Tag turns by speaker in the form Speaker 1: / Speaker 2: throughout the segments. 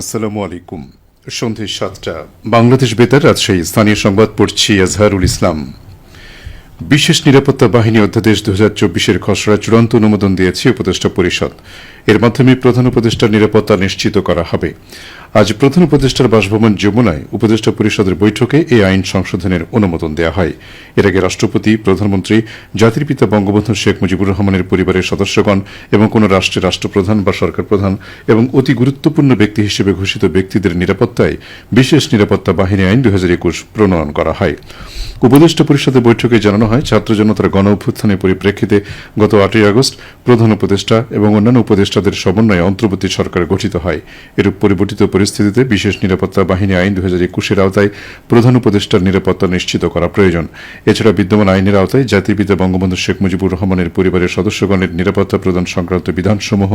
Speaker 1: আসসালামু আলাইকুম। সন্ধে সাতটা। বাংলাদেশ বেতার রাজশাহী স্থানীয় সংবাদ পড়ছি আজহারুল ইসলাম। বিশেষ নিরাপত্তা বাহিনী অধ্যাদেশ দু হাজার চব্বিশের খসড়া চূড়ান্ত অনুমোদন দিয়েছে উপদেষ্টা পরিষদ। এর মাধ্যমে প্রধান উপদেষ্টার নিরাপত্তা নিশ্চিত করা হবে। আজ প্রধান উপদেষ্টার বাসভবন যমুনায় উপদেষ্টা পরিষদের বৈঠকে এই আইন সংশোধনের অনুমোদন দেওয়া হয়। এর আগে রাষ্ট্রপতি, প্রধানমন্ত্রী, জাতির পিতা বঙ্গবন্ধু শেখ মুজিবুর রহমানের পরিবারের সদস্যগণ এবং কোন রাষ্ট্রের রাষ্ট্রপ্রধান বা সরকার প্রধান এবং অতি গুরুত্বপূর্ণ ব্যক্তি হিসেবে ঘোষিত ব্যক্তিদের নিরাপত্তায় বিশেষ নিরাপত্তা বাহিনী আইন দুই হাজার একুশ প্রণয়ন করা হয়। উপদেষ্টা পরিষদের বৈঠকে জানানো হয়, ছাত্র জনতার গণ অভ্যুত্থানের পরিপ্রেক্ষিতে গত আটই আগস্ট প্রধান উপদেষ্টা এবং অন্যান্য উপদেষ্টাদের সমন্বয়ে অন্তর্বর্তী সরকার গঠিত হয়। এরূপ পরিবর্তিত পরিস্থিতিতে বিশেষ নিরাপত্তা বাহিনী আইন দুই হাজার একুশের আওতায় প্রধান উপদেষ্টার নিরাপত্তা নিশ্চিত করা প্রয়োজন। এছাড়া বিদ্যমান আইনের আওতায় জাতির পিতা বঙ্গবন্ধু শেখ মুজিবুর রহমানের পরিবারের সদস্যগণের নিরাপত্তা প্রদান সংক্রান্ত বিধানসমূহ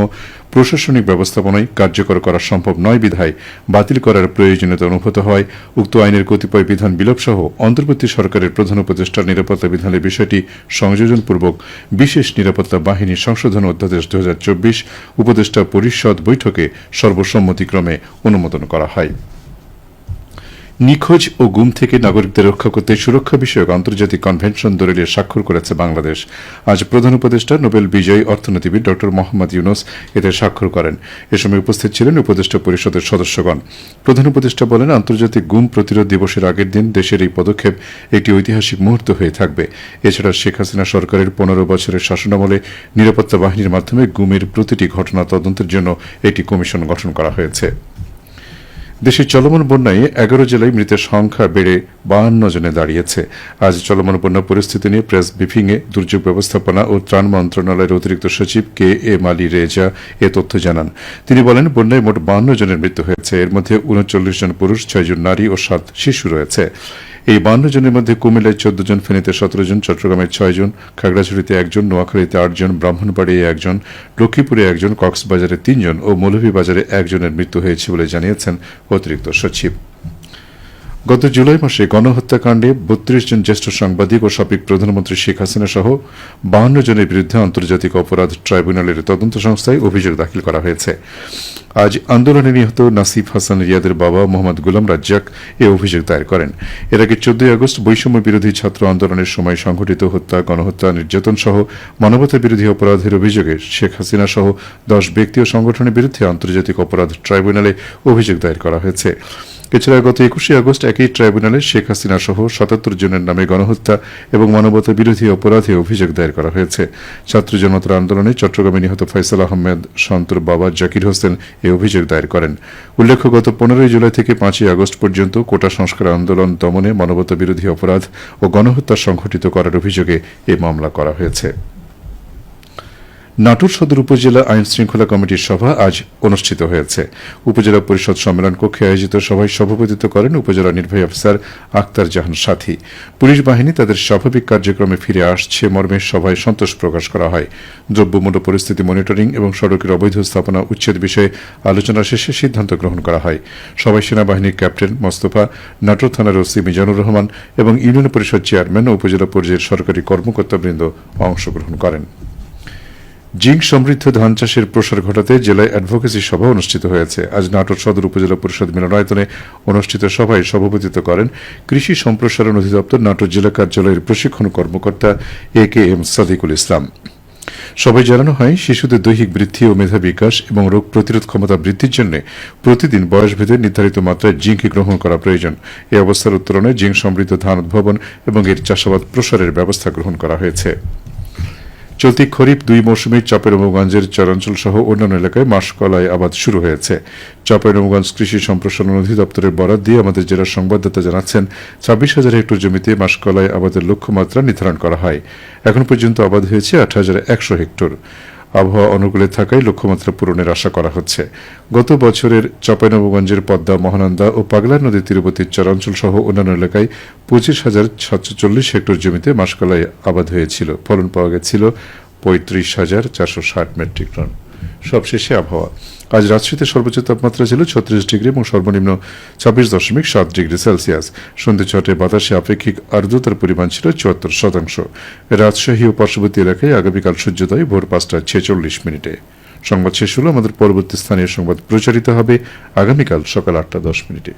Speaker 1: প্রশাসনিক ব্যবস্থাপনায় কার্যকর করা সম্ভব নয় বিধায় বাতিল করার প্রয়োজনীয়তা অনুভূত হয়। উক্ত আইনের কতিপয় বিধান বিলোপ সহ অন্তর্বর্তী সরকারের প্রধান উপদেষ্টার নিরাপত্তা বিধানের বিষয়টি সংযোজনপূর্বক বিশেষ নিরাপত্তা বাহিনী সংশোধন অধ্যাদেশ দু হাজার চব্বিশ উপদেষ্টা পরিষদ বৈঠকে সর্বসম্মতিক্রমে অনুমোদন করা হয়। নিখোঁজ ও গুম থেকে নাগরিকদের রক্ষা করতে সুরক্ষা বিষয়ক আন্তর্জাতিক কনভেনশন দলিলে স্বাক্ষর করেছে বাংলাদেশ। আজ প্রধান উপদেষ্টা নোবেল বিজয়ী অর্থনীতিবিদ ড. মোহাম্মদ ইউনুস এতে স্বাক্ষর করেন। এ সময় উপস্থিত ছিলেন উপদেষ্টা পরিষদের সদস্যগণ। প্রধান উপদেষ্টা বলেন, আন্তর্জাতিক গুম প্রতিরোধ দিবসের আগের দিন দেশের এই পদক্ষেপ একটি ঐতিহাসিক মুহূর্ত হয়ে থাকবে। এছাড়া শেখ হাসিনা সরকারের পনেরো বছরের শাসনামলে নিরাপত্তা বাহিনীর মাধ্যমে গুমের প্রতিটি ঘটনা তদন্তের জন্য একটি কমিশন গঠন করা হয়েছে। দেশের চলমান বন্যায় এগারো জেলায় মৃতের সংখ্যা বেড়ে বাহান্ন জনে দাঁড়িয়েছে। আজ চলমান বন্যা পরিস্থিতি নিয়ে প্রেস ব্রিফিংয়ে দুর্যোগ ব্যবস্থাপনা ও ত্রাণ মন্ত্রণালয়ের অতিরিক্ত সচিব কে এম আলী রেজা এ তথ্য জানান। তিনি বলেন, বন্যায় মোট বাহান্ন জনের মৃত্যু হয়েছে। এর মধ্যে উনচল্লিশ জন পুরুষ ছয়জন নারী ও সাত শিশু রয়েছে। এই বান্ন জনের মধ্যে কুমিল্লায় চোদ্দ জন, ফেনীতে সতেরো জন, চট্টগ্রামে ছয় জন, খাগড়াছড়িতে একজন নোয়াখালীতে আটজন ব্রাহ্মণবাড়িয়ে একজন লক্ষ্মীপুরে একজন কক্সবাজারে তিনজন ও মৌলভীবাজারে একজনের মৃত্যু হয়েছে বলে জানিয়েছেন অতিরিক্ত সচিব। গত জুলাই মাসে গণহত্যাকাণ্ডে বত্রিশ জন জ্যেষ্ঠ সাংবাদিক ও সাবেক প্রধানমন্ত্রী শেখ হাসিনা সহ বাহান্ন জনের বিরুদ্ধে আন্তর্জাতিক অপরাধ ট্রাইব্যুনালের তদন্ত সংস্থায় অভিযোগ দাখিল করা হয়েছে। আজ আন্দোলনে নিহত নাসিফ হাসান রিয়াদের বাবা মোহাম্মদ গুলাম রাজ্জাক এ অভিযোগ দায়ের করেন। এর আগে চোদ্দই আগস্ট বৈষম্য বিরোধী ছাত্র আন্দোলনের সময় সংঘটিত হত্যা, গণহত্যা, নির্যাতন সহ মানবতা বিরোধী অপরাধের অভিযোগে শেখ হাসিনা সহ দশ ব্যক্তি ও সংগঠনের বিরুদ্ধে আন্তর্জাতিক অপরাধ ট্রাইব্যুনালে অভিযোগ দায়ের করা হয়েছে। এছাড়া গত একুশে আগস্ট একই ট্রাইব্যুনালে শেখ হাসিনা সহ সাতাত্তর জনের নামে গণহত্যা এবং মানবতা বিরোধী অপরাধে অভিযোগ দায়ের করা হয়েছে। ছাত্র জনতার আন্দোলনে চট্টগ্রামে নিহত ফয়সাল আহমেদ, সন্তর বাবা, জাকির হোসেন এই অভিযোগ দায়ের করেন। উল্লেখ্য, গত পনেরোই জুলাই থেকে পাঁচই আগস্ট পর্যন্ত কোটা সংস্কার আন্দোলন দমনে মানবতা বিরোধী অপরাধ ও গণহত্যা সংঘটিত করার অভিযোগে এ মামলা করা হয়েছে। নাটোর সদর উপজেলা আইন শৃঙ্খলা কমিটির সভা আজ অনুষ্ঠিত হয়েছে। উপজেলা পরিষদ সম্মেলন কক্ষে আয়োজিত সভায় সভাপতিত্ব করেন উপজেলা নির্বাহী অফিসার আক্তার জাহান সাথী। পুলিশ বাহিনী তাদের স্বাভাবিক কার্যক্রমে ফিরে আসছে, মর্মে সভায় সন্তোষ প্রকাশ করা হয়। দ্রব্যমূল্য পরিস্থিতি মনিটরিং এবং সড়কের অবৈধ স্থাপনা উচ্ছেদ বিষয়ে আলোচনা শেষে সিদ্ধান্ত গ্রহণ করা হয়। সবাই সেনাবাহিনীর ক্যাপ্টেন মোস্তফা, নাটোর থানার ওসি মিজানুর রহমান এবং ইউনিয়ন পরিষদ চেয়ারম্যান ও উপজেলা পর্যায়ের সরকারি কর্মকর্তাবৃন্দ অংশগ্রহণ করেন। জিঙ্ক সমৃদ্ধ ধান চাষের প্রসার ঘটাতে জেলায় অ্যাডভোকেসি সভা অনুষ্ঠিত হয়েছে। আজ নাটোর সদর উপজেলা পরিষদ মিলনায়তনে অনুষ্ঠিত সভায় সভাপতিত্ব করেন কৃষি সম্প্রসারণ অধিদপ্তর নাটোর জেলা কার্যালয়ের প্রশিক্ষণ কর্মকর্তা এ কে এম সাদিকুল ইসলাম। সবাই জানানো হয়, শিশুদের দৈহিক বৃদ্ধি ও মেধা বিকাশ এবং রোগ প্রতিরোধ ক্ষমতা বৃদ্ধির জন্য প্রতিদিন বয়সভেদে নির্ধারিত মাত্রায় জিঙ্ক গ্রহণ করা প্রয়োজন। এই অবস্থার উত্তরণে জিঙ্ক সমৃদ্ধ ধান উদ্ভাবন এবং এর চাষাবাদ প্রসারের ব্যবস্থা গ্রহণ করা হয়েছে। চলতি খরিফ দুই মৌসুমে চপেরমগঞ্জের চরাঞ্চল সহ অন্যান্য এলাকায় মাসকলাই আবাদ শুরু হয়েছে। চপেরমগঞ্জ কৃষি সম্প্রসারণ অধিদপ্তরের বরাদ দিয়ে আমাদের জেলার সংবাদদাতা জানাচ্ছেন, ছাব্বিশ হাজার হেক্টর জমিতে মাসকলাই আবাদের লক্ষ্যমাত্রা নির্ধারণ করা হয়। এখন পর্যন্ত আবাদ হয়েছে আট হাজার একশো হেক্টর। আবহাওয়া অনুকূলে থাকায় লক্ষ্যমাত্রা পূরণের আশা করা হচ্ছে। গত বছরের চপাইনবগঞ্জের পদ্মা, মহানন্দা ও পাগলা নদীর তিরুপতির চরাঞ্চল সহ অন্যান্য এলাকায় পঁচিশ হাজার সাতশো চল্লিশ হেক্টর জমিতে মাসকলাই আবাদ হয়েছিল। ফলন পাওয়া গেছিল পঁয়ত্রিশ হাজার চারশো ষাট মেট্রিক টন। সবশেষে আবহাওয়া। আজ রাজশাহীতে সর্বোচ্চ তাপমাত্রা ছিল ছত্রিশ ডিগ্রি এবং সর্বনিম্ন ছাব্বিশ দশমিক সাত ডিগ্রি সেলসিয়াস। সন্ধ্যে ছটায় বাতাসে আপেক্ষিক আর্দ্রতার পরিমাণ ছিল চুয়াত্তর শতাংশ। রাজশাহী ও পার্শ্ববর্তী এলাকায় আগামীকাল সূর্যোদয় ভোর পাঁচটা ছেচল্লিশ মিনিটে। সংবাদ শেষ হলো। আমাদের পরবর্তী স্থানীয় সংবাদ প্রচারিত হবে আগামীকাল সকাল আটটা দশ মিনিটে।